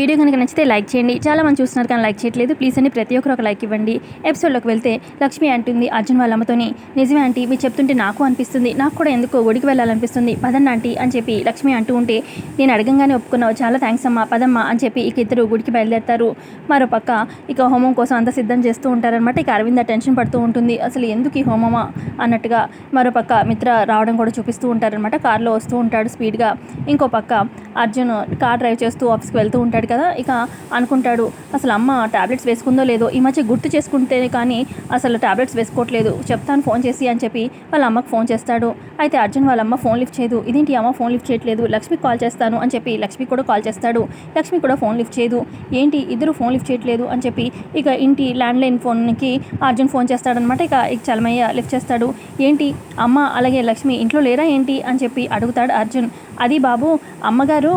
Video కనుక నచ్చితే like చేయండి. చాలా మంది చూస్తున్నారు కానీ లైక్ చేయట్లేదు. ప్లీజ్ అని ప్రతి ఒక్కరు ఒక లైక్ ఇవ్వండి. ఎపిసోడ్లోకి వెళ్తే లక్ష్మి అంటుంది అర్జున్ వాళ్ళ అమ్మతోని నిజమే ఆంటీ మీరు చెప్తుంటే నాకు అనిపిస్తుంది. నాకు కూడా ఎందుకో గుడికి వెళ్ళాలనిపిస్తుంది. పదండి ఆంటీ అని చెప్పి లక్ష్మి అంటూ ఉంటే నేను అడగంగానే ఒప్పుకున్నావు. చాలా థ్యాంక్స్ అమ్మా. పదమ్మా అని చెప్పి ఇక ఇద్దరు గుడికి బయలుదేరుతారు. మరో పక్క ఇక హోమం కోసం అంతా సిద్ధం చేస్తూ ఉంటారనమాట ఇక అరవింద టెన్షన్ పడుతూ ఉంటుంది. అసలు ఎందుకు ఈ హోమమా? అన్నట్టుగా మరో పక్క మిత్ర రావడం కూడా చూపిస్తూ ఉంటారనమాట కార్లో వస్తూ ఉంటాడు స్పీడ్గా. ఇంకో పక్క అర్జున్ కార్ డ్రైవ్ చేస్తూ ఆఫీస్కి వెళ్తూ ఉంటాడు కదా ఇక అనుకుంటాడు అసలు అమ్మ టాబ్లెట్స్ వేసుకుందో లేదో ఈ మధ్య గుర్తు చేసుకుంటే కానీ అసలు టాబ్లెట్స్ వేసుకోవట్లేదు చెప్తాను ఫోన్ చేసి అని చెప్పి వాళ్ళ అమ్మకు ఫోన్ చేస్తాడు. అయితే అర్జున్ వాళ్ళ అమ్మ ఫోన్ లిఫ్ట్ చేయదు ఇదేంటి అమ్మ ఫోన్ లిఫ్ట్ చేయట్లేదు లక్ష్మికి కాల్ చేస్తాను అని చెప్పి లక్ష్మి కూడా కాల్ చేస్తాడు. లక్ష్మి కూడా ఫోన్ లిఫ్ట్ చేయదు. ఏంటి ఇద్దరు ఫోన్ లిఫ్ట్ చేయట్లేదు అని చెప్పి ఇక ఇంటి ల్యాండ్లైన్ ఫోన్కి అర్జున్ ఫోన్ చేస్తాడనమాట ఇక ఇక చలమయ్య లిఫ్ట్ చేస్తాడు. ఏంటి అమ్మ అలాగే లక్ష్మి ఇంట్లో లేరా ఏంటి? అని చెప్పి అడుగుతాడు అర్జున్. అది బాబు అమ్మగారు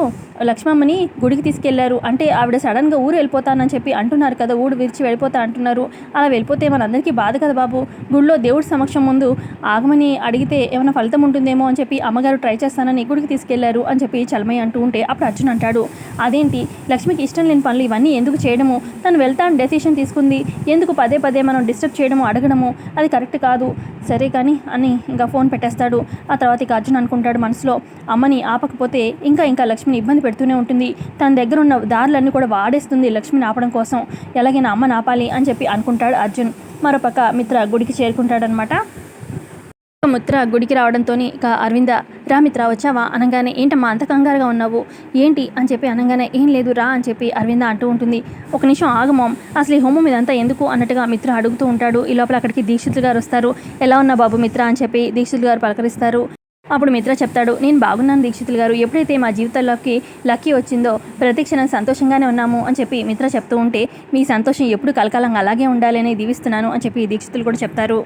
లక్ష్మమ్మని గుడికి తీసుకెళ్ళారు. అంటే ఆవిడ సడన్గా ఊరు వెళ్ళిపోతానని చెప్పి అంటున్నారు కదా ఊరు విరిచి వెళ్ళిపోతా అంటున్నారు. అలా వెళ్ళిపోతే మనందరికీ బాధ కదా బాబు. గుడిలో దేవుడి సమక్షం ముందు ఆగమని అడిగితే ఏమైనా ఫలితం ఉంటుందేమో అని చెప్పి అమ్మగారు ట్రై చేస్తానని గుడికి తీసుకెళ్ళారు అని చెప్పి చలమయ్య అంటూ ఉంటే అప్పుడు అర్జున్ అంటాడు అదేంటి? లక్ష్మికి ఇష్టం లేని పనులు ఇవన్నీ ఎందుకు చేయడము? తను వెళ్తాను డెసిషన్ తీసుకుంది. ఎందుకు పదే పదే మనం డిస్టర్బ్ చేయడము అడగడము? అది కరెక్ట్ కాదు. సరే కానీ అని ఇంకా ఫోన్ పెట్టేస్తాడు. ఆ తర్వాత ఇక అర్జున్ అనుకుంటాడు మనసులో అమ్మని ఆపకపోతే ఇంకా ఇంకా లక్ష్మిని ఇబ్బంది పెడుతూనే ఉంటుంది. తన దగ్గర ఉన్న దారులన్నీ కూడా వాడేస్తుంది లక్ష్మిని ఆపడం కోసం. ఎలాగైనా అమ్మని ఆపాలి అని చెప్పి అనుకుంటాడు అర్జున్. మరోపక్క మిత్ర గుడికి చేరుకుంటాడనమాట. మిత్ర గుడికి రావడంతో ఇక అరవింద రా మిత్ర వచ్చావా? అనగానే ఏంటమ్మా అంత కంగారుగా ఉన్నావు? ఏంటి? అని చెప్పి అనగానే ఏం లేదు రా అని చెప్పి అరవింద అంటూ ఉంటుంది. ఒక నిమిషం ఆగమోం అసలు ఈ హోమం ఇదంతా ఎందుకు? అన్నట్టుగా మిత్ర అడుగుతూ ఉంటాడు. ఈ లోపల అక్కడికి దీక్షితులు గారు వస్తారు. ఎలా ఉన్నా బాబు మిత్ర అని చెప్పి దీక్షితులు గారు పలకరిస్తారు. అప్పుడు మిత్ర చెప్తాడు నేను బాగున్నాను దీక్షితులు గారు. ఎప్పుడైతే మా జీవితంలోకి లక్కీ వచ్చిందో ప్రతి క్షణం సంతోషంగానే ఉన్నాము అని చెప్పి మిత్ర చెప్తూ ఉంటే మీ సంతోషం ఎప్పుడు కలకాలంగా అలాగే ఉండాలని దీవిస్తున్నాను అని చెప్పి దీక్షితులు కూడా చెప్తారు.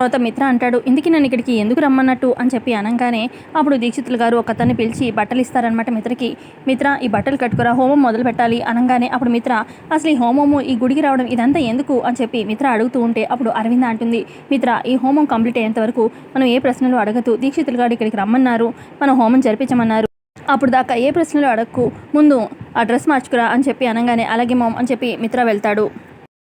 తర్వాత మిత్ర అంటాడు ఇందుకు నన్ను ఇక్కడికి ఎందుకు రమ్మన్నట్టు? అని చెప్పి అనగానే అప్పుడు దీక్షితులు గారు ఒక అతన్ని పిలిచి బట్టలు ఇస్తారనమాట మిత్రకి. మిత్ర ఈ బట్టలు కట్టుకురా హోమం మొదలు పెట్టాలి అనగానే అప్పుడు మిత్ర అసలు ఈ హోమము ఈ గుడికి రావడం ఇదంతా ఎందుకు? అని చెప్పి మిత్ర అడుగుతూ ఉంటే అప్పుడు అరవింద అంటుంది మిత్ర ఈ హోమం కంప్లీట్ అయ్యేంత వరకు మనం ఏ ప్రశ్నలు అడగదు. దీక్షితులు గారు ఇక్కడికి రమ్మన్నారు. మనం హోమం జరిపించమన్నారు. అప్పుడు దాకా ఏ ప్రశ్నలు అడగకు ముందు ఆ డ్రెస్ మార్చుకురా అని చెప్పి అనగానే అలాగే మామ్ అని చెప్పి మిత్ర వెళ్తాడు.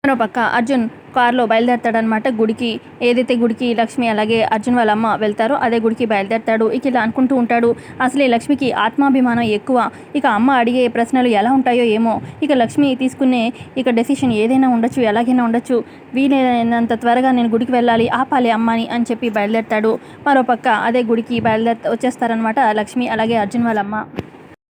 మరో పక్క అర్జున్ కారులో బయలుదేరతాడనమాట గుడికి ఏదైతే గుడికి లక్ష్మి అలాగే అర్జున్ వాళ్ళ అమ్మ వెళ్తారో అదే గుడికి బయలుదేరతాడు. ఇక ఇలా అనుకుంటూ ఉంటాడు. అసలే లక్ష్మికి ఆత్మాభిమానం ఎక్కువ. ఇక అమ్మ అడిగే ప్రశ్నలు ఎలా ఉంటాయో ఏమో. ఇక లక్ష్మి తీసుకునే ఇక డెసిషన్ ఏదైనా ఉండొచ్చు ఎలాగైనా ఉండొచ్చు. వీలైనంత త్వరగా నేను గుడికి వెళ్ళాలి ఆపాలి అమ్మని అని చెప్పి బయలుదేరతాడు. మరోపక్క అదే గుడికి బయలుదేర వచ్చేస్తారనమాట లక్ష్మి అలాగే అర్జున్ వాళ్ళ అమ్మ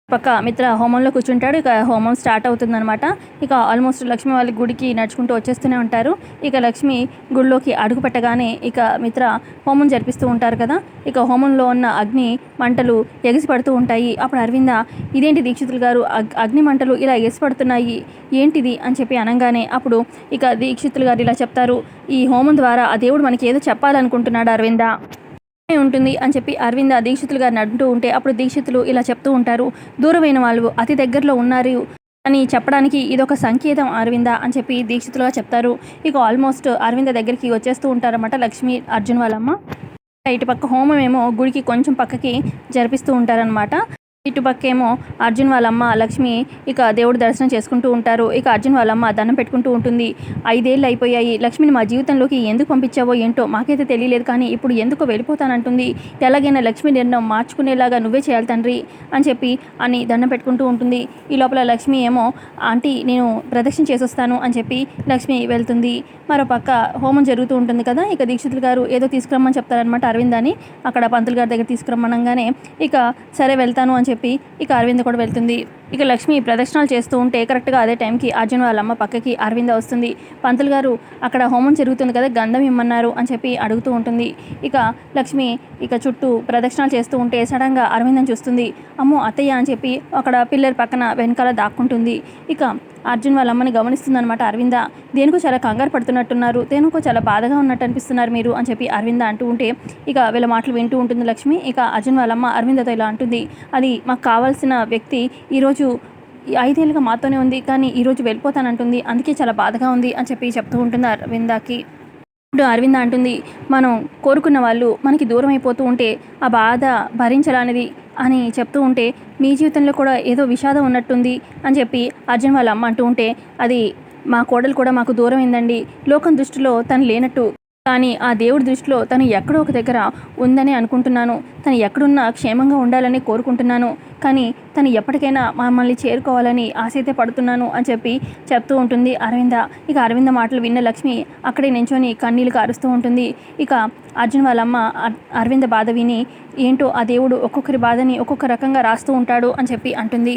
పక్క మిత్ర హోమంలో కూర్చుంటాడు. ఇక హోమం స్టార్ట్ అవుతుందన్నమాట. ఇక ఆల్మోస్ట్ లక్ష్మి వాళ్ళ గుడికి నడుచుకుంటూ వచ్చేస్తూనే ఉంటారు. ఇక లక్ష్మి గుడిలోకి అడుగు పెట్టగానే ఇక మిత్ర హోమం జరిపిస్తూ ఉంటారు కదా. ఇక హోమంలో ఉన్న అగ్ని మంటలు ఎగిసిపడుతూ ఉంటాయి. అప్పుడు అరవింద ఇదేంటి దీక్షితులు గారు? అగ్ని మంటలు ఇలా ఎగిసిపడుతున్నాయి. ఏంటిది? అని చెప్పి అనగానే అప్పుడు ఇక దీక్షితులు గారు ఇలా చెప్తారు. ఈ హోమం ద్వారా ఆ దేవుడు మనకి ఏదో చెప్పాలనుకుంటున్నాడు అరవింద. ఉంటుంది అని చెప్పి అరవింద దీక్షితులు గారిని అంటూ ఉంటే అప్పుడు దీక్షితులు ఇలా చెప్తూ ఉంటారు. దూరమైన వాళ్ళు అతి దగ్గరలో ఉన్నారు అని చెప్పడానికి ఇదొక సంకేతం అరవింద అని చెప్పి దీక్షితులుగా చెప్తారు. ఇక ఆల్మోస్ట్ అరవింద దగ్గరికి వచ్చేస్తూ ఉంటారన్నమాట లక్ష్మి అర్జున్ వాళ్ళమ్మ. ఇటు పక్క హోమం ఏమో గుడికి కొంచెం పక్కకి జరిపిస్తూ ఉంటారనమాట ఇటుపక్కేమో అర్జున్ వాళ్ళమ్మ లక్ష్మి ఇక దేవుడి దర్శనం చేసుకుంటూ ఉంటారు. ఇక అర్జున్ వాళ్ళమ్మ దండం పెట్టుకుంటూ ఉంటుంది. ఐదేళ్ళు అయిపోయాయి. లక్ష్మిని మా జీవితంలోకి ఎందుకు పంపించావో ఏంటో మాకైతే తెలియలేదు కానీ ఇప్పుడు ఎందుకు వెళ్ళిపోతానంటుంది. ఎలాగైనా లక్ష్మి నిర్ణయం మార్చుకునేలాగా నువ్వే చేయాలి తండ్రి అని చెప్పి అని దండం పెట్టుకుంటూ ఉంటుంది. ఈ లోపల లక్ష్మి ఏమో ఆంటీ నేను ప్రదక్షిణ చేసొస్తాను అని చెప్పి లక్ష్మి వెళ్తుంది. మరో పక్క హోమం జరుగుతూ ఉంటుంది కదా ఇక దీక్షితులు గారు ఏదో తీసుకురమ్మని చెప్తారనమాట అరవింద్ అని అక్కడ పంతులు గారి దగ్గర తీసుకురమ్మనగానే ఇక సరే వెళ్తాను అని చెప్పి చెప్పి ఇక అరవింద్ కూడా వెళ్తుంది. ఇక లక్ష్మి ప్రదక్షిణాలు చేస్తూ ఉంటే కరెక్ట్గా అదే టైంకి అర్జున్ వాళ్ళ అమ్మ పక్కకి అరవింద వస్తుంది. పంతులు గారు అక్కడ హోమం జరుగుతుంది కదా గంధం ఇమ్మన్నారు అని చెప్పి అడుగుతూ ఉంటుంది. ఇక లక్ష్మి ఇక చుట్టూ ప్రదక్షిణాలు చేస్తూ ఉంటే సడన్గా అరవిందని చూస్తుంది. అమ్మో అత్తయ్య అని చెప్పి అక్కడ పిల్లర్ పక్కన వెనకాల దాక్కుంటుంది. ఇక అర్జున్ వాళ్ళ అమ్మని గమనిస్తుందన్నమాట అరవింద. దేనికో చాలా కంగారు పడుతున్నట్టున్నారు దేనికో చాలా బాధగా ఉన్నట్టు అనిపిస్తున్నారు మీరు అని చెప్పి అరవింద అంటూ ఉంటే ఇక వీళ్ళ మాటలు వింటూ ఉంటుంది లక్ష్మి. ఇక అర్జున్ వాళ్ళమ్మ అరవిందతో ఇలా అంటుంది. అది మాకు కావాల్సిన వ్యక్తి ఈరోజు ఈ ఐదేళ్ళుగా మాతోనే ఉంది కానీ ఈరోజు వెళ్ళిపోతానంటుంది. అందుకే చాలా బాధగా ఉంది అని చెప్పి చెప్తూ ఉంటుంది అరవిందాకి. ఇప్పుడు అరవింద అంటుంది మనం కోరుకున్న వాళ్ళు మనకి దూరం అయిపోతూ ఉంటే ఆ బాధ భరించాలనేది అని చెప్తూ ఉంటే మీ జీవితంలో కూడా ఏదో విషాదం ఉన్నట్టుంది అని చెప్పి అర్జున్ వాళ్ళ అమ్మ అంటూ ఉంటే అది మా కోడలు కూడా మాకు దూరం అయిందండి. లోకం దృష్టిలో తను లేనట్టు కానీ ఆ దేవుడి దృష్టిలో తను ఎక్కడో ఒక దగ్గర ఉందని అనుకుంటున్నాను. తను ఎక్కడున్నా క్షేమంగా ఉండాలని కోరుకుంటున్నాను. కానీ తను ఎప్పటికైనా మమ్మల్ని చేరుకోవాలని ఆశ అయితే పడుతున్నాను అని చెప్పి చెప్తూ ఉంటుంది అరవింద. ఇక అరవింద మాటలు విన్న లక్ష్మి అక్కడే నించొని కన్నీళ్ళు కారుస్తూ ఉంటుంది. ఇక అర్జున్ వాళ్ళమ్మ అరవింద బాధ విని ఏంటో ఆ దేవుడు ఒక్కొక్కరి బాధని ఒక్కొక్క రకంగా రాస్తూ ఉంటాడు అని చెప్పి అంటుంది.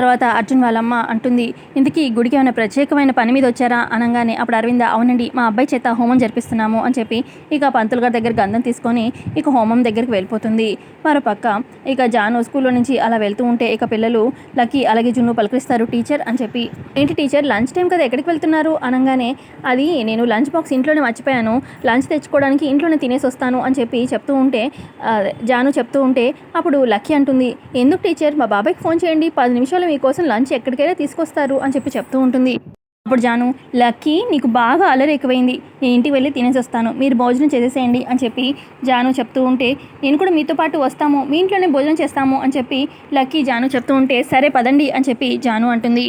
తర్వాత అర్జున్ వాళ్ళమ్మ అంటుంది ఇంతకీ గుడికి ఏమైనా ప్రత్యేకమైన పని మీద వచ్చారా? అనగానే అప్పుడు అరవింద అవునండి మా అబ్బాయి చేత హోమం జరిపిస్తున్నాము అని చెప్పి ఇక పంతులు గారి దగ్గర గంధం తీసుకొని ఇక హోమం దగ్గరికి వెళ్ళిపోతుంది. మరో పక్క ఇక జాను స్కూల్లో నుంచి అలా వెళ్తూ ఉంటే ఇక పిల్లలు లక్కీ అలాగే జున్ను పలకరిస్తారు టీచర్ అని చెప్పి ఏంటి టీచర్ లంచ్ టైం కదా ఎక్కడికి వెళ్తున్నారు? అనగానే అది నేను లంచ్ బాక్స్ ఇంట్లోనే మర్చిపోయాను లంచ్ తెచ్చుకోవడానికి ఇంట్లోనే తినేసి వస్తాను అని చెప్పి చెప్తూ ఉంటే జాను చెప్తూ ఉంటే అప్పుడు లక్కీ అంటుంది ఎందుకు టీచర్ మా బాబాయ్కి ఫోన్ చేయండి పది నిమిషాలు మీకోసం లంచ్ ఎక్కడికైనా తీసుకొస్తారు అని చెప్పి చెప్తూ ఉంటుంది. అప్పుడు జాను లక్కీ నీకు బాగా అలరి ఎక్కువైంది. నేను ఇంటికి వెళ్ళి తినేసి వస్తాను. మీరు భోజనం చేసేసేయండి అని చెప్పి జాను చెప్తూ ఉంటే నేను కూడా మీతో పాటు వస్తాము. మీ ఇంట్లోనే భోజనం చేస్తాము అని చెప్పి లక్కీ జాను చెప్తూ ఉంటే సరే పదండి అని చెప్పి జాను అంటుంది.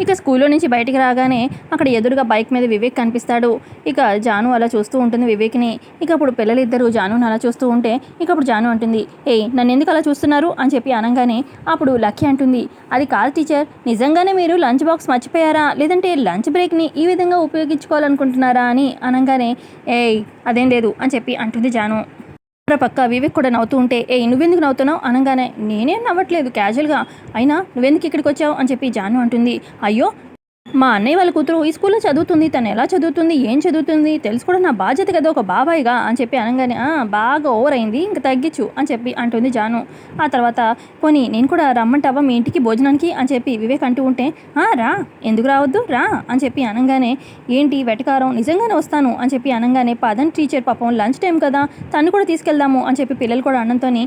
ఇక స్కూల్లో నుంచి బయటికి రాగానే అక్కడ ఎదురుగా బైక్ మీద వివేక్ కనిపిస్తాడు. ఇక జాను అలా చూస్తూ ఉంటుంది వివేక్ని. ఇక అప్పుడు పిల్లలిద్దరూ జానుని అలా చూస్తూ ఉంటే ఇక అప్పుడు జాను అంటుంది ఏయ్ నన్ను ఎందుకు అలా చూస్తున్నారు? అని చెప్పి అనగానే అప్పుడు లక్కీ అంటుంది అది కాదు టీచర్ నిజంగానే మీరు లంచ్ బాక్స్ మర్చిపోయారా? లేదంటే లంచ్ బ్రేక్ని ఈ విధంగా ఉపయోగించుకోవాలనుకుంటున్నారా? అని అనగానే ఏయ్ అదేం లేదు అని చెప్పి అంటుంది జాను. మరో పక్క వివేక్ కూడా నవ్వుతూ ఉంటే ఏ నువ్వెందుకు నవ్వుతున్నావు? అనగానే నేనేం నవ్వట్లేదు క్యాజువల్గా అయినా నువ్వెందుకు ఇక్కడికి వచ్చావు అని చెప్పి జాను అంటుంది. అయ్యో మా అన్నయ్య వాళ్ళ కూతురు ఈ స్కూల్లో చదువుతుంది తను ఎలా చదువుతుంది ఏం చదువుతుంది తెలుసుకోవడం నా బాధ్యత కదా ఒక బాబాయిగా అని చెప్పి అనగానే బాగా ఓవర్ అయింది ఇంకా తగ్గించు అని చెప్పి అంటుంది జాను. ఆ తర్వాత పోనీ నేను కూడా రమ్మంటావా మీ ఇంటికి భోజనానికి? అని చెప్పి వివేక్ అంటూ ఉంటే "ఆ, రా ఎందుకు రావద్దు రా అని చెప్పి అనగానే ఏంటి వెటకారం నిజంగానే వస్తాను అని చెప్పి అనగానే పదన్ టీచర్ పాపం లంచ్ టైం కదా తను కూడా తీసుకెళ్దాము అని చెప్పి పిల్లలు కూడా అన్నంతోని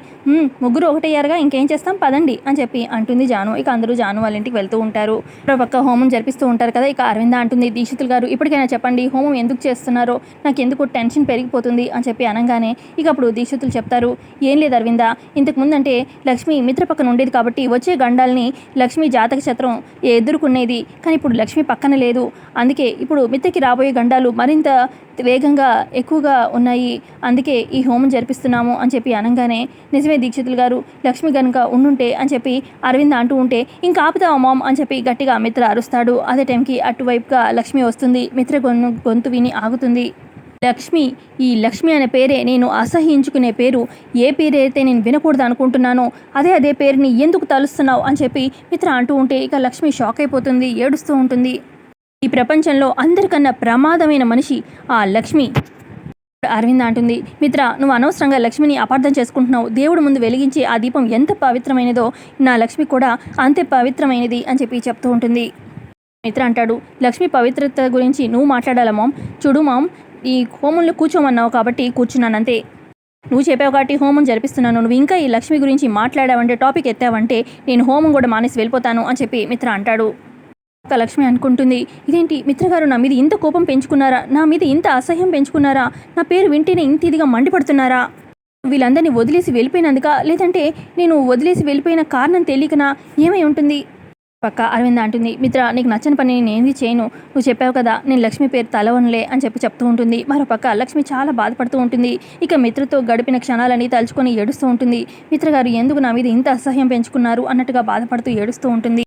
ముగ్గురు ఒకటయ్యారుగా ఇంకేం చేస్తాం పదండి అని చెప్పి అంటుంది జాను. ఇక అందరూ జాను వాళ్ళ ఇంటికి వెళ్తూ ఉంటారు. మరో పక్క హోమం జరిపిస్తూ ఉంటారు కదా. ఇక అరవింద అంటుంది దీక్షితులు గారు ఇప్పటికైనా చెప్పండి హోమం ఎందుకు చేస్తున్నారో? నాకు ఎందుకు టెన్షన్ పెరిగిపోతుంది అని చెప్పి అనగానే ఇక అప్పుడు దీక్షితులు చెప్తారు ఏం లేదు అరవింద ఇంతకుముందంటే లక్ష్మి మిత్ర పక్కన ఉండేది కాబట్టి వచ్చే గండాల్ని లక్ష్మి జాతక చత్రం ఎదుర్కొనేది. కానీ ఇప్పుడు లక్ష్మి పక్కన లేదు. అందుకే ఇప్పుడు మిత్రకి రాబోయే గండాలు మరింత వేగంగా ఎక్కువగా ఉన్నాయి. అందుకే ఈ హోమం జరిపిస్తున్నాము అని చెప్పి అనగానే నిజమే దీక్షితులు గారు లక్ష్మి కనుక ఉండుంటే అని చెప్పి అరవింద్ అంటూ ఉంటే ఇంకా ఆపుతావా మామ్ అని చెప్పి గట్టిగా మిత్ర అరుస్తాడు. అదే టైంకి అటువైపుగా లక్ష్మి వస్తుంది. మిత్ర గొంతు గొంతు విని ఆగుతుంది. లక్ష్మి ఈ లక్ష్మి అనే పేరే నేను అసహించుకునే పేరు ఏ పేరైతే నేను వినకూడదు అనుకుంటున్నానో అదే అదే పేరుని ఎందుకు తలుస్తున్నావు అని చెప్పి మిత్ర అంటూ ఉంటే ఇక లక్ష్మి షాక్ అయిపోతుంది ఏడుస్తూ ఉంటుంది. ఈ ప్రపంచంలో అందరికన్నా ప్రమాదమైన మనిషి ఆ లక్ష్మి. అరవింద్ అంటుంది మిత్ర నువ్వు అనవసరంగా లక్ష్మిని అపార్థం చేసుకుంటున్నావు. దేవుడు ముందు వెలిగించి ఆ దీపం ఎంత పవిత్రమైనదో నా లక్ష్మి కూడా అంతే పవిత్రమైనది అని చెప్పి చెప్తూ ఉంటుంది. మిత్ర అంటాడు లక్ష్మి పవిత్రత గురించి నువ్వు మాట్లాడాలా మామ్? చూడు మామ్ ఈ హోమంలో కూర్చోమన్నావు కాబట్టి కూర్చున్నాను అంతే నువ్వు చెప్పావు కాబట్టి హోమం జరిపిస్తున్నాను. నువ్వు ఇంకా ఈ లక్ష్మి గురించి మాట్లాడావంటే టాపిక్ ఎత్తావంటే నేను హోమం కూడా మానేసి వెళ్ళిపోతాను అని చెప్పి మిత్ర అంటాడు. లక్ష్మి అనుకుంటుంది. ఇదేంటి? మిత్రగారు నా మీద ఇంత కోపం పెంచుకున్నారా? నా మీద ఇంత అసహ్యం పెంచుకున్నారా? నా పేరు వింటేనే ఇంత ఇదిగా మండిపడుతున్నారా? వీళ్ళందరినీ వదిలేసి వెళ్ళిపోయినందుక లేదంటే నేను వదిలేసి వెళ్ళిపోయిన కారణం తెలియకనా? ఏమై ఉంటుంది? పక్క అరవింద అంటుంది మిత్ర నీకు నచ్చని పని నేను ఏంది చేయను? నువ్వు చెప్పావు కదా నేను లక్ష్మి పేరు తలవనులే అని చెప్పి చెప్తూ ఉంటుంది. మరో పక్క లక్ష్మి చాలా బాధపడుతూ ఉంటుంది. ఇక మిత్రతో గడిపిన క్షణాలని తలుచుకొని ఏడుస్తూ ఉంటుంది. మిత్రగారు ఎందుకు నా మీద ఇంత అసహ్యం పెంచుకున్నారు? అన్నట్టుగా బాధపడుతూ ఏడుస్తూ ఉంటుంది.